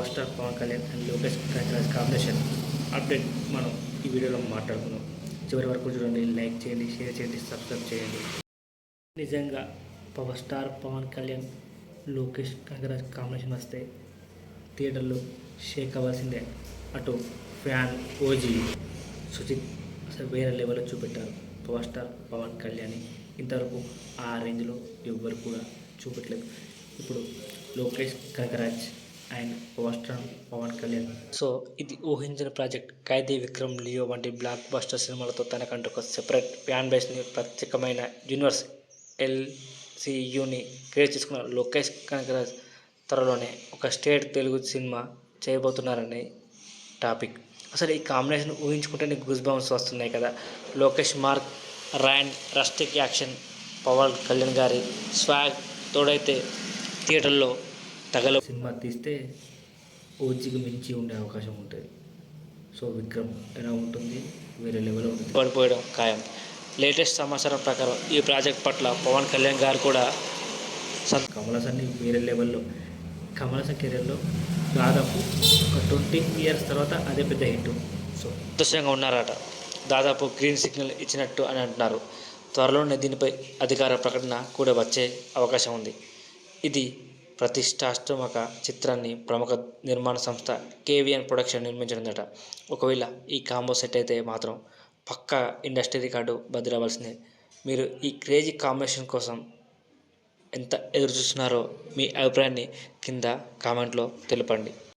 Power star Pawan Kalyan and Lokesh Kanagaraj combination update మనం ఈ వీడియోలో మాట్లాడుకున్నాం చివరి వరకు చూడండి లైక్ చేయండి షేర్ చేయండి సబ్స్క్రైబ్ చేయండి. నిజంగా power star Pawan Kalyan Lokesh Kanagaraj combination వస్తే థియేటర్లో షేక్ అవ్వాల్సిందే. అటు ఫ్యాన్ ఓజీ సుజిత్ అసలు వేరే లెవెల్లో చూపెట్టారు. పవర్ స్టార్ పవన్ కళ్యాణ్ ఇంతవరకు ఆ రేంజ్లో ఎవ్వరు కూడా చూపెట్టలేదు. ఇప్పుడు Lokesh Kanagaraj and power star Pawan Kalyan. So ఇది ఊహించిన ప్రాజెక్ట్. ఖైదీ విక్రమ్ లియో వంటి బ్లాక్ బస్టర్ సినిమాలతో తనకంటూ ఒక సెపరేట్ ఫ్యాన్ బేస్ని ప్రత్యేకమైన యూనివర్స్ ఎల్సియుని క్రియేట్ చేసుకున్న లోకేష్ కనకరాజ్ త్వరలోనే ఒక స్టేట్ తెలుగు సినిమా చేయబోతున్నారని టాపిక్. అసలు ఈ కాంబినేషన్ ఊహించుకుంటేనే గుజ్ బౌన్స్ వస్తున్నాయి కదా. లోకేష్ మార్క్ ర్యాన్ రస్టిక్ యాక్షన్ పవన్ కళ్యాణ్ గారి స్వాగ్ తోడైతే థియేటర్లో తగల సినిమా తీస్తే ఓజీకి మించి ఉండే అవకాశం ఉంటుంది. సో విక్రమ్ ఎలా ఉంటుంది? వేరే లెవెల్లో ఉంటుంది. పడిపోయడం ఖాయం. లేటెస్ట్ సమాచారం ప్రకారం ఈ ప్రాజెక్ట్ పట్ల పవన్ కళ్యాణ్ గారు కూడా కమల్ హాసన్ని వేరే లెవెల్లో కమల్ హాసన్ కెరీర్లో దాదాపు ఒక ట్వంటీ ఇయర్స్ తర్వాత అదే పెద్ద హిట్ సో సంతోషంగా ఉన్నారట. దాదాపు గ్రీన్ సిగ్నల్ ఇచ్చినట్టు అని అంటున్నారు. త్వరలోనే దీనిపై అధికార ప్రకటన కూడా వచ్చే అవకాశం ఉంది. ఇది ప్రతిష్టాత్మక చిత్రాన్ని ప్రముఖ నిర్మాణ సంస్థ కేవిఎన్ ప్రొడక్షన్ నిర్మించనుందట. ఒకవేళ ఈ కాంబో సెట్ అయితే మాత్రం పక్కా ఇండస్ట్రీ రికార్డు బదిలవలసిందే మీరు ఈ క్రేజీ కాంబినేషన్ కోసం ఎంత ఎదురు చూస్తున్నారో మీ అభిప్రాయాన్ని కింద కామెంట్లో తెలపండి.